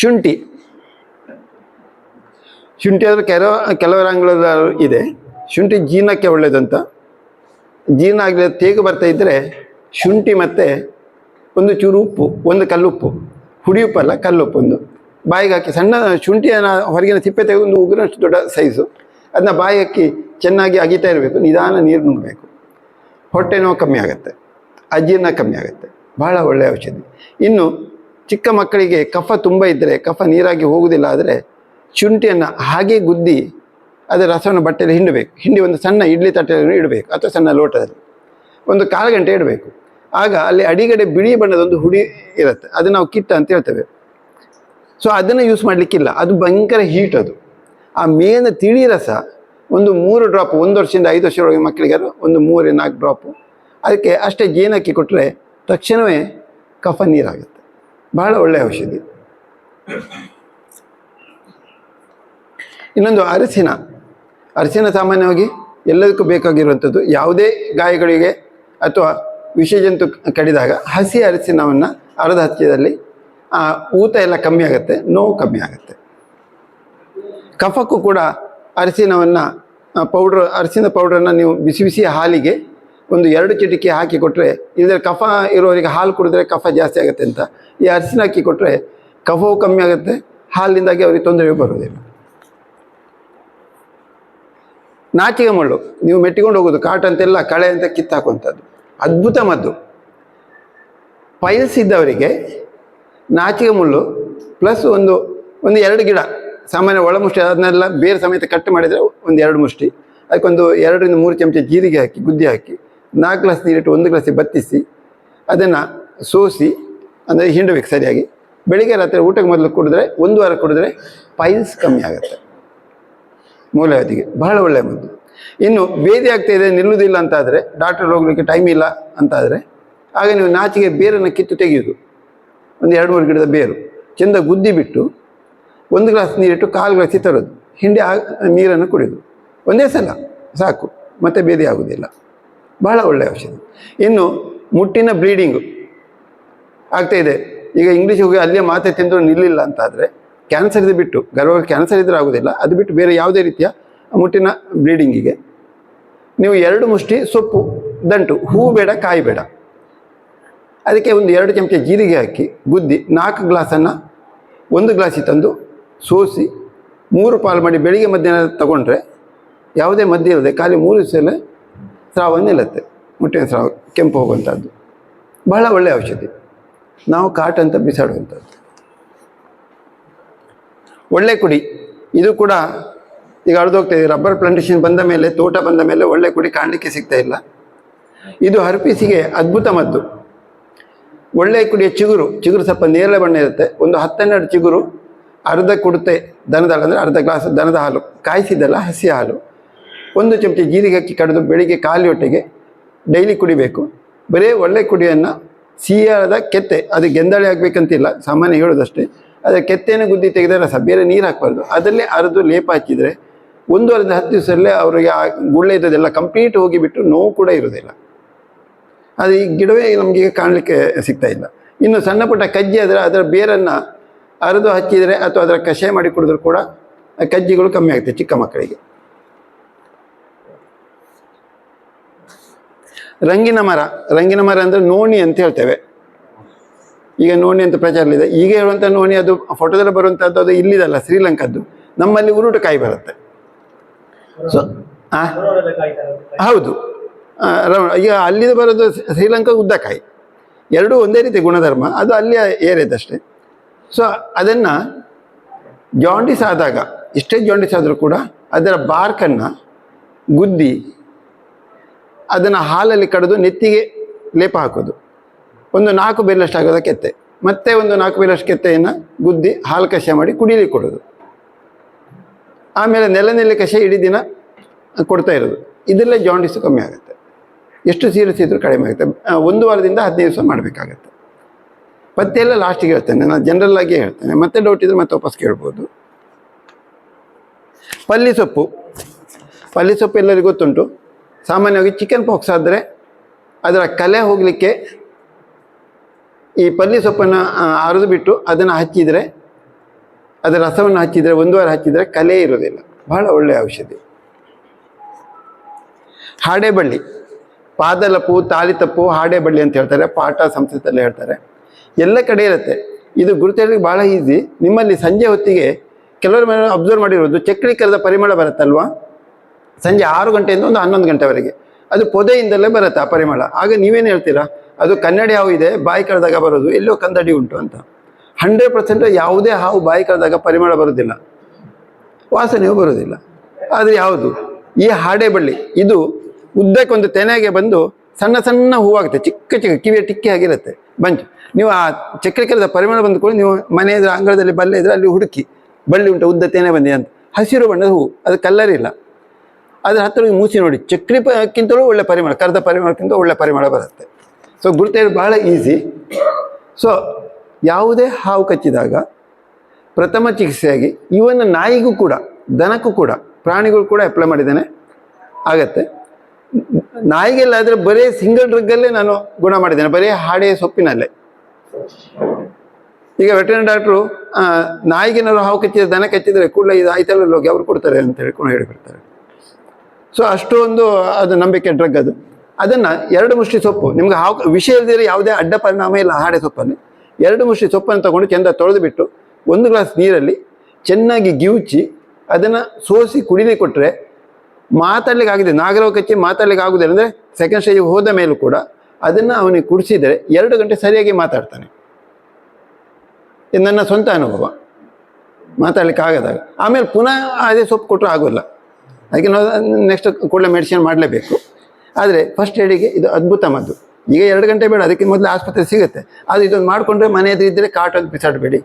ಶುಂಠಿ. ಶುಂಠಿ ಆದರೆ ಕೆಲವ ಕೆಲವರ ಅಂಗಳದ ಇದೆ. ಶುಂಠಿ ಜೀರ್ಣಕ್ಕೆ ಒಳ್ಳೆಯದಂತ ಜೀರ್ಣ ಆಗಲಿ ತೇಗು ಬರ್ತಾ ಇದ್ದರೆ ಶುಂಠಿ ಮತ್ತು ಒಂದು ಚೂರು ಉಪ್ಪು, ಒಂದು ಕಲ್ಲುಪ್ಪು ಹುಡಿ ಉಪ್ಪಲ್ಲ ಕಲ್ಲುಪ್ಪು ಒಂದು. ಬಾಯಿಗೆ ಹಾಕಿ, ಸಣ್ಣ ಶುಂಠಿಯನ್ನು ಹೊರಗಿನ ಸಿಪ್ಪೆ ತೆಗೆದು ಉಗುರಷ್ಟು ದೊಡ್ಡ ಸೈಜು ಅದನ್ನ ಬಾಯಿ ಹಾಕಿ ಚೆನ್ನಾಗಿ ಅಗಿತಾ ಇರಬೇಕು, ನಿಧಾನ ನೀರು ನುಂಗಬೇಕು. ಹೊಟ್ಟೆ ನೋವು ಕಮ್ಮಿ ಆಗುತ್ತೆ. ಅಜೀರ್ಣ ಕಮ್ಮಿ ಆಗುತ್ತೆ. ಬಹಳ ಒಳ್ಳೆಯ ಔಷಧಿ. ಇನ್ನು ಚಿಕ್ಕ ಮಕ್ಕಳಿಗೆ ಕಫ ತುಂಬ ಇದ್ದರೆ ಕಫ ನೀರಾಗಿ ಹೋಗುವುದಿಲ್ಲ ಆದರೆ ಶುಂಠಿಯನ್ನು ಹಾಗೆ ಗುದ್ದಿ ಅದರ ರಸವನ್ನು ಬಟ್ಟೆಯಲ್ಲಿ ಹಿಂಡಬೇಕು. ಹಿಂಡಿ ಒಂದು ಸಣ್ಣ ಇಡ್ಲಿ ತಟ್ಟೆಯನ್ನು ಇಡಬೇಕು ಅಥವಾ ಸಣ್ಣ ಲೋಟದಲ್ಲಿ. ಒಂದು ಕಾಲು ಗಂಟೆ ಇಡಬೇಕು. ಆಗ ಅಲ್ಲಿ ಅಡಿಗಡೆ ಬಿಳಿ ಬಣ್ಣದ ಒಂದು ಹುಡಿ ಇರುತ್ತೆ. ಅದು ನಾವು ಕಿಟ್ಟ ಅಂತ ಹೇಳ್ತೇವೆ. ಸೊ ಅದನ್ನು ಯೂಸ್ ಮಾಡಲಿಕ್ಕಿಲ್ಲ. ಅದು ಭಯಂಕರ ಹೀಟ್ ಅದು. ಆ ಮೇನ ತಿಳಿ ರಸ ಒಂದು ಮೂರು ಡ್ರಾಪ್ ಒಂದು ವರ್ಷದಿಂದ ಐದು ವರ್ಷದೊಳಗೆ ಮಕ್ಕಳಿಗೆ ಒಂದು ಮೂರು ನಾಲ್ಕು ಡ್ರಾಪು ಅದಕ್ಕೆ ಅಷ್ಟೇ ಜೇನಕ್ಕಿ ಕೊಟ್ಟರೆ ತಕ್ಷಣವೇ ಕಫ ನೀರಾಗುತ್ತೆ. ಬಹಳ ಒಳ್ಳೆಯ ಔಷಧಿ. ಇನ್ನೊಂದು ಅರಸಿನ. ಅರಸಿನ ಸಾಮಾನ್ಯವಾಗಿ ಎಲ್ಲದಕ್ಕೂ ಬೇಕಾಗಿರುವಂಥದ್ದು ಯಾವುದೇ ಗಾಯಗಳಿಗೆ ಅಥವಾ ವಿಷಜಂತು ಕಡಿದಾಗ ಹಸಿ ಅರಸಿನವನ್ನು ಅರ್ಧ ಆ, ಊತ ಎಲ್ಲ ಕಮ್ಮಿ ಆಗುತ್ತೆ, ನೋವು ಕಮ್ಮಿ ಆಗುತ್ತೆ. ಕಫಕ್ಕೂ ಕೂಡ ಅರಸಿನವನ್ನು ಪೌಡ್ರ್, ಅರಸಿನ ಪೌಡ್ರನ್ನು ನೀವು ಬಿಸಿ ಬಿಸಿ ಹಾಲಿಗೆ ಒಂದು ಎರಡು ಚಿಟಿಕೆ ಹಾಕಿ ಕೊಟ್ಟರೆ ಇಲ್ಲದೆ ಕಫ ಇರೋರಿಗೆ ಹಾಲು ಕುಡಿದ್ರೆ ಕಫ ಜಾಸ್ತಿ ಆಗುತ್ತೆ ಅಂತ. ಈ ಅರಿಶಿನ ಹಾಕಿ ಕೊಟ್ಟರೆ ಕಫವು ಕಮ್ಮಿ ಆಗುತ್ತೆ ಹಾಲಿನಿಂದಾಗಿ ಅವರಿಗೆ ತೊಂದರೆ ಬರೋದಿಲ್ಲ ನಾಚಿಗೆ ಮುಳ್ಳು ನೀವು ಮೆಟ್ಟಿಕೊಂಡು ಹೋಗೋದು, ಕಾಟ್ ಅಂತೆಲ್ಲ ಕಳೆ ಅಂತ ಕಿತ್ತಾಕುವಂಥದ್ದು. ಅದ್ಭುತ ಮದ್ದು. ಪೈಲ್ಸ್ ಇದ್ದವರಿಗೆ ನಾಚಿಗೆ ಮುಳ್ಳು ಪ್ಲಸ್ ಒಂದು ಒಂದು ಎರಡು ಗಿಡ, ಸಾಮಾನ್ಯ ಒಳಮುಷ್ಟಿ ಅದನ್ನೆಲ್ಲ ಬೇರೆ ಸಮೇತ ಕಟ್ ಮಾಡಿದರೆ ಒಂದು ಎರಡು ಮುಷ್ಟಿ. ಅದಕ್ಕೊಂದು ಎರಡರಿಂದ ಮೂರು ಚಮಚ ಜೀರಿಗೆ ಹಾಕಿ, ಗುದ್ದಿ ಹಾಕಿ. ನಾಲ್ಕು ಗ್ಲಾಸ್ ನೀರಿಟ್ಟು ಒಂದು ಗ್ಲಾಸಿಗೆ ಬತ್ತಿಸಿ, ಅದನ್ನು ಸೋಸಿ, ಅಂದರೆ ಹಿಂಡಬೇಕು ಸರಿಯಾಗಿ. ಬೆಳಿಗ್ಗೆ ರಾತ್ರಿ ಊಟಕ್ಕೆ ಮೊದಲು ಕುಡಿದ್ರೆ, ಒಂದು ವಾರ ಕುಡಿದ್ರೆ ಪೈಲ್ಸ್ ಕಮ್ಮಿ ಆಗುತ್ತೆ. ಮೂಲವ್ಯಾಧಿಗೆ ಬಹಳ ಒಳ್ಳೆಯ ಮದ್ದು. ಇನ್ನು ಬೇದಿ ಆಗ್ತಾ ಇದೆ, ನಿಲ್ಲುವುದಿಲ್ಲ ಅಂತಾದರೆ ಡಾಕ್ಟರ್ ಹೋಗ್ಲಿಕ್ಕೆ ಟೈಮ್ ಇಲ್ಲ ಅಂತಾದರೆ, ಆಗ ನೀವು ನಾಚಿಗೆ ಬೇರನ್ನು ಕಿತ್ತು ತೆಗೆಯೋದು. ಒಂದು ಎರಡು ಮೂರು ಗಿಡದ ಬೇರು. ಚೆಂದ ಗುದ್ದಿ ಬಿಟ್ಟು ಒಂದು ಗ್ಲಾಸ್ ನೀರಿಟ್ಟು ಕಾಲು ಗ್ಲಾಸಿ ತರೋದು. ಹಿಂಡಿ ನೀರನ್ನು ಕುಡಿಯೋದು. ಒಂದೇ ಸಲ, ಸಾಕು. ಮತ್ತೆ ಬೇದಿ ಆಗುವುದಿಲ್ಲ ಬಹಳ ಒಳ್ಳೆಯ ಔಷಧಿ. ಇನ್ನು ಮುಟ್ಟಿನ ಬ್ಲೀಡಿಂಗು ಆಗ್ತಾ ಇದೆ. ಈಗ ಇಂಗ್ಲೀಷ್ ಹೋಗಿ ಅಲ್ಲೇ ಮಾತೆ ತಿಂದರೂ ನಿಲ್ಲಿಲ್ಲ ಅಂತಾದರೆ ಕ್ಯಾನ್ಸರ್ ಇದು ಬಿಟ್ಟು ಗರ್ಭ ಕ್ಯಾನ್ಸರ್ ಇದ್ರೆ ಆಗೋದಿಲ್ಲ. ಅದು ಬಿಟ್ಟು ಬೇರೆ ಯಾವುದೇ ರೀತಿಯ ಮುಟ್ಟಿನ ಬ್ಲೀಡಿಂಗಿಗೆ ನೀವು ಎರಡು ಮುಷ್ಟಿ, ಸೊಪ್ಪು, ದಂಟು, ಹೂ ಬೇಡ, ಕಾಯಿ ಬೇಡ. ಅದಕ್ಕೆ ಒಂದು ಎರಡು ಚಮಚ ಜೀರಿಗೆ ಹಾಕಿ, ಗುದ್ದಿ, ನಾಲ್ಕು ಗ್ಲಾಸನ್ನು ಒಂದು ಗ್ಲಾಸಿ ತಂದು ಸೋಸಿ, ಮೂರು ಪಾಲು ಮಾಡಿ ಬೆಳಿಗ್ಗೆ ಮಧ್ಯಾಹ್ನ ತಗೊಂಡ್ರೆ ಯಾವುದೇ ಮದ್ಯ ಇಲ್ಲದೆ ಖಾಲಿ ಮೂರು ದಿವಸ ಸ್ರಾವ ನಿಲ್ಲುತ್ತೆ. ಮುಟ್ಟಿನ ಸ್ರಾವ, ಕೆಂಪು ಹೋಗುವಂಥದ್ದು. ಬಹಳ ಒಳ್ಳೆಯ ಔಷಧಿ. ನಾವು ಕಾಟ ಅಂತ ಬಿಸಾಡುವಂಥದ್ದು. ಒಳ್ಳೆ ಕುಡಿ. ಇದು ಕೂಡ ಈಗ ಅರ್ಧೋಗ್ತಾ ಇದೆ. ರಬ್ಬರ್ ಪ್ಲಾಂಟೇಶನ್ ಬಂದ ಮೇಲೆ, ತೋಟ ಬಂದ ಮೇಲೆ ಒಳ್ಳೆ ಕುಡಿ ಕಾಣಲಿಕ್ಕೆ ಸಿಗ್ತಾ ಇಲ್ಲ. ಇದು ಹರ್ಪಿಸಿಗೆ ಅದ್ಭುತ ಮದ್ದು. ಒಳ್ಳೆ ಕುಡಿಯ ಚಿಗುರು ಚಿಗುರು ಸ್ವಲ್ಪ ನೇರಳೆ ಬಣ್ಣ ಇರುತ್ತೆ. ಒಂದು ಹತ್ತೆರಡು ಚಿಗುರು ಅರ್ಧ ಕುಡುತ್ತೆ ದನದ ಹಾಲು ಅಂದರೆ ಅರ್ಧ ಗ್ಲಾಸ್ ದನದ ಹಾಲು ಕಾಯಿಸಿದಲ್ಲ ಹಸಿ ಹಾಲು. ಒಂದು ಚಮಚ ಜೀರಿಗೆ ಹಾಕಿ ಕಡಿದು ಬೆಳಿಗ್ಗೆ ಖಾಲಿ ಹೊಟ್ಟೆಗೆ ಡೈಲಿ ಕುಡಿಬೇಕು. ಬರೀ ಒಳ್ಳೆ ಕುಡಿಯನ್ನು ಸಿಹಿಯಾದ ಕೆತ್ತೆ, ಅದು ಗೆಂದಾಳಿ ಆಗಬೇಕಂತಿಲ್ಲ, ಸಾಮಾನ್ಯ ಹೇಳೋದಷ್ಟೇ ಅದರ ಕೆತ್ತೆಯನ್ನು ಗುದ್ದಿ ತೆಗೆದರೆ ರಸ ಬೇರೆ ನೀರು ಹಾಕಬಾರ್ದು. ಅದರಲ್ಲೇ ಅರೆದು ಲೇಪ ಹಚ್ಚಿದರೆ ಒಂದುವರೆದ ಹತ್ತು ದಿವಸದಲ್ಲೇ ಅವರಿಗೆ ಆ ಗುಳ್ಳೆ ಇದ್ದದೆಲ್ಲ ಕಂಪ್ಲೀಟ್ ಹೋಗಿಬಿಟ್ಟು ನೋವು ಕೂಡ ಇರೋದಿಲ್ಲ ಅದು ಈ ಗಿಡವೇ ನಮಗೆ ಕಾಣಲಿಕ್ಕೆ ಸಿಗ್ತಾ ಇಲ್ಲ. ಇನ್ನು ಸಣ್ಣ ಪುಟ್ಟ ಕಜ್ಜಿ ಆದರೆ ಅದರ ಬೇರನ್ನು ಅರೆದು ಹಚ್ಚಿದರೆ ಅಥವಾ ಅದರ ಕಷಾಯ ಮಾಡಿ ಕುಡಿದ್ರೂ ಕೂಡ ಕಜ್ಜಿಗಳು ಕಮ್ಮಿ ಆಗುತ್ತೆ ಚಿಕ್ಕ ಮಕ್ಕಳಿಗೆ. ರಂಗಿನ ಮರ ರಂಗಿನ ಮರ ಅಂದರೆ ನೋಣಿ ಅಂತ ಹೇಳ್ತೇವೆ. ಈಗ ನೋಣಿ ಅಂತ ಪ್ರಚಾರಲಿದೆ ಈಗ ಹೇಳುವಂಥ ನೋಣಿ ಅದು ಫೋಟೋದಲ್ಲಿ ಬರುವಂಥದ್ದು ಅದು ಇಲ್ಲಿದಲ್ಲ, ಶ್ರೀಲಂಕಾದ್ದು. ನಮ್ಮಲ್ಲಿ ಉರುಟುಕಾಯಿ ಬರುತ್ತೆ. ಸೊ ಹೌದು. ಈಗ ಅಲ್ಲಿಂದ ಬರೋದು ಶ್ರೀ- ಶ್ರೀಲಂಕಾ ಉದ್ದಕಾಯಿ. ಎರಡೂ ಒಂದೇ ರೀತಿ ಗುಣಧರ್ಮ, ಅದು ಅಲ್ಲಿಯ ಏರಿಯದಷ್ಟೇ ಸೊ ಅದನ್ನು ಜಾಂಡಿಸ್ ಆದಾಗ, ಎಷ್ಟೇ ಜಾಂಡಿಸ್ ಆದರೂ ಕೂಡ ಅದರ ಬಾರ್ಕನ್ನು ಗುದ್ದಿ ಅದನ್ನು ಹಾಲಲ್ಲಿ ಕಡಿದು ನೆತ್ತಿಗೆ ಲೇಪ ಹಾಕೋದು. ಒಂದು ನಾಲ್ಕು ಬೇಲಷ್ಟು ಆಗೋದ ಕೆತ್ತೆ. ಮತ್ತೆ ಒಂದು ನಾಲ್ಕು ಬೇಲಷ್ಟು ಕೆತ್ತೆಯನ್ನು ಗುದ್ದಿ ಹಾಲು ಕಷಾಯ ಮಾಡಿ ಕುಡಿಲಿಕ್ಕೆ ಕೊಡೋದು. ಆಮೇಲೆ ನೆಲ ನೆಲೆ ಕಷಾಯ ಇಡೀ ದಿನ ಕೊಡ್ತಾ ಇರೋದು. ಇದೆಲ್ಲ ಜಾಂಡಿಸು ಕಮ್ಮಿ ಆಗುತ್ತೆ. ಎಷ್ಟು ಸೀರಿಯಸ್ ಇದ್ರೂ ಕಡಿಮೆ ಆಗುತ್ತೆ. ಒಂದು ವಾರದಿಂದ ಹದಿನೈದು ದಿವಸ ಮಾಡಬೇಕಾಗತ್ತೆ. ಪತ್ತೆ ಎಲ್ಲ ಲಾಸ್ಟಿಗೆ ಹೇಳ್ತೇನೆ. ನಾನು ಜನರಲ್ ಹೇಳ್ತೇನೆ. ಮತ್ತೆ ಡೌಟ್ ಇದ್ರೆ ಮತ್ತೆ ವಾಪಸ್ ಕೇಳ್ಬೋದು. ಪಲ್ಲಿ ಸೊಪ್ಪು. ಪಲ್ಲಿ ಸೊಪ್ಪು ಎಲ್ಲರಿಗೂ ಗೊತ್ತುಂಟು. ಸಾಮಾನ್ಯವಾಗಿ ಚಿಕನ್ ಪಾಕ್ಸ್ ಆದರೆ ಅದರ ಕಲೆ ಹೋಗಲಿಕ್ಕೆ ಈ ಪಲ್ಲಿ ಸೊಪ್ಪನ್ನು ಅರೆದು ಬಿಟ್ಟು ಅದನ್ನು ಹಚ್ಚಿದರೆ, ಅದರ ರಸವನ್ನು ಹಚ್ಚಿದರೆ, ಒಂದು ವಾರ ಹಚ್ಚಿದರೆ ಕಲೆ ಇರೋದಿಲ್ಲ ಬಹಳ ಒಳ್ಳೆಯ ಔಷಧಿ. ಹಾಡೆ ಬಳ್ಳಿ ಪಾದಲಪು ತಾಳಿತಪ್ಪು ಹಾಡೆ ಬಳ್ಳಿ ಅಂತ ಹೇಳ್ತಾರೆ. ಪಾಠ ಸಂಸ್ಕೃತದಲ್ಲಿ ಹೇಳ್ತಾರೆ. ಎಲ್ಲ ಕಡೆ ಇರುತ್ತೆ. ಇದು ಗುರುತಿಡಲಿಕ್ಕೆ ಭಾಳ ಈಸಿ ನಿಮ್ಮಲ್ಲಿ ಸಂಜೆ ಹೊತ್ತಿಗೆ ಕೆಲವರು ಮೇಲೆ ಅಬ್ಸರ್ವ್ ಮಾಡಿರೋದು ಚಕ್ರಿ ಕರೆದ ಪರಿಮಳ ಬರುತ್ತಲ್ವಾ? ಸಂಜೆ ಆರು ಗಂಟೆಯಿಂದ ಒಂದು ಹನ್ನೊಂದು ಗಂಟೆವರೆಗೆ. ಅದು ಪೊದೆಯಿಂದಲೇ ಬರುತ್ತೆ ಆ ಪರಿಮಳ. ಆಗ ನೀವೇನು ಹೇಳ್ತೀರಾ? ಅದು ಕನ್ನಡಿ ಹಾವು ಇದೆ, ಬಾಯಿ ಕಳೆದಾಗ ಬರೋದು, ಎಲ್ಲೋ ಕಂದಡಿ ಉಂಟು ಅಂತ. ಹಂಡ್ರೆಡ್ ಪರ್ಸೆಂಟ್ ಯಾವುದೇ ಹಾವು ಬಾಯಿ ಕಳೆದಾಗ ಪರಿಮಳ ಬರೋದಿಲ್ಲ. ವಾಸನೆಯೂ ಬರೋದಿಲ್ಲ. ಆದರೆ ಯಾವುದು? ಈ ಹಾಡೆ ಬಳ್ಳಿ. ಇದು ಉದ್ದಕ್ಕೊಂದು ತೆನೆಗೆ ಬಂದು ಸಣ್ಣ ಸಣ್ಣ ಹೂವಾಗುತ್ತೆ. ಚಿಕ್ಕ ಚಿಕ್ಕ, ಕಿವಿಯ ಟಿಕ್ಕಿ ಆಗಿರುತ್ತೆ ಬಂಚು ನೀವು ಆ ಚಕ್ರ ಕರೆದ ಪರಿಮಳ ಬಂದುಕೊಂಡು ನೀವು ಮನೆ ಎದುರು ಅಂಗಳದಲ್ಲಿ ಬಲ್ಲೆ ಇದ್ರೆ ಅಲ್ಲಿ ಹುಡುಕಿ, ಬಳ್ಳಿ ಉಂಟು, ಉದ್ದ ತೆನೆ ಬಂದಿದೆ ಅಂತ. ಹಸಿರು ಬಣ್ಣದ ಹೂವು. ಅದು ಕಲ್ಲರ್ ಇಲ್ಲ. ಅದ್ರ ಹತ್ತಿರ ಮೂಸಿ ನೋಡಿ. ಚಕ್ರಿ ಕ್ಕಿಂತಲೂ ಒಳ್ಳೆ ಪರಿಮಳ, ಕರೆದ ಪರಿಮಳಕ್ಕಿಂತ ಒಳ್ಳೆ ಪರಿಮಳ ಬರುತ್ತೆ. ಸೊ ಗುರುತೇರು ಬಹಳ ಈಸಿ ಸೊ ಯಾವುದೇ ಹಾವು ಕಚ್ಚಿದಾಗ ಪ್ರಥಮ ಚಿಕಿತ್ಸೆಯಾಗಿ ಇವನ್ ನಾಯಿಗೂ ಕೂಡ, ದನಕ್ಕೂ ಕೂಡ ಪ್ರಾಣಿಗಳು ಕೂಡ ಅಪ್ಲೈ ಮಾಡಿದ್ದೇನೆ. ಆಗತ್ತೆ. ನಾಯಿಗೆಲ್ಲ ಆದರೆ ಬರೀ ಸಿಂಗಲ್ ಡ್ರಗ್ಗಲ್ಲೇ ನಾನು ಗುಣ ಮಾಡಿದ್ದೇನೆ. ಬರೀ ಹಾಡೆ ಸೊಪ್ಪಿನಲ್ಲೇ. ಈಗ ವೆಟರ್ನರಿ ಡಾಕ್ಟ್ರು ನಾಯಿಗೇನಾದ್ರು ಹಾವು ಕಚ್ಚಿದ್ರೆ, ದನ ಕಚ್ಚಿದ್ರೆ ಕೂಡಲೇ ಇದು ಆಯ್ತಲ್ಲ ಹೋಗಿ ಅವ್ರು ಕೊಡ್ತಾರೆ ಅಂತ ಹೇಳ್ಕೊಂಡು ಹೇಳಿಬಿಡ್ತಾರೆ. ಸೊ ಅಷ್ಟೊಂದು, ಅದು ನಂಬಿಕೆ ಡ್ರಗ್ ಅದು. ಅದನ್ನು ಎರಡು ಮುಷ್ಟಿ ಸೊಪ್ಪು, ನಿಮ್ಗೆ ಹಾವು, ವಿಷ ಇಲ್ದಿರೋ ಯಾವುದೇ ಅಡ್ಡ ಪರಿಣಾಮ ಇಲ್ಲ, ಹಾಡೆ ಸೊಪ್ಪಲ್ಲಿ ಎರಡು ಮುಷ್ಟಿ ಸೊಪ್ಪನ್ನು ತಗೊಂಡು ಚೆಂದ ತೊಳೆದುಬಿಟ್ಟು, ಒಂದು ಗ್ಲಾಸ್ ನೀರಲ್ಲಿ ಚೆನ್ನಾಗಿ ಗಿವುಚಿ, ಅದನ್ನು ಸೋಸಿ ಕುಡಿಲಿ ಕೊಟ್ಟರೆ ಮಾತಾಡ್ಲಿಕ್ಕೆ ಆಗಿದೆ. ನಾಗರವ ಕಚ್ಚಿ ಮಾತಾಡ್ಲಿಕ್ಕೆ ಆಗುದಿಲ್ಲ ಅಂದರೆ ಸೆಕೆಂಡ್ ಸ್ಟೇಜಿಗೆ ಹೋದ ಮೇಲೂ ಕೂಡ ಅದನ್ನು ಅವನಿಗೆ ಕುಡಿಸಿದರೆ ಎರಡು ಗಂಟೆ ಸರಿಯಾಗಿ ಮಾತಾಡ್ತಾನೆ. ಇದು ನನ್ನ ಸ್ವಂತ ಅನುಭವ. ಮಾತಾಡ್ಲಿಕ್ಕೆ ಆಗದಾಗ. ಆಮೇಲೆ ಪುನಃ ಅದೇ ಸೊಪ್ಪು ಕೊಟ್ಟರೆ ಆಗೋಲ್ಲ. ಅದಕ್ಕೆ ನಾವು ನೆಕ್ಸ್ಟ್ ಕೂಡಲೇ ಮೆಡಿಸಿನ್ ಮಾಡಲೇಬೇಕು. ಆದರೆ ಫಸ್ಟ್ ಏಡಿಗೆ ಇದು ಅದ್ಭುತ ಮದ್ದು. ಈಗ ಎರಡು ಗಂಟೆ ಬೇಡ, ಅದಕ್ಕೆ ಮೊದಲು ಆಸ್ಪತ್ರೆ ಸಿಗುತ್ತೆ. ಅದು ಇದೊಂದು ಮಾಡಿಕೊಂಡ್ರೆ ಮನೆಯದ್ದು ಎದುರು ಇದ್ದರೆ ಕಾಟಲ್ಲಿ ಬಿಸಾಡಬೇಡಿ.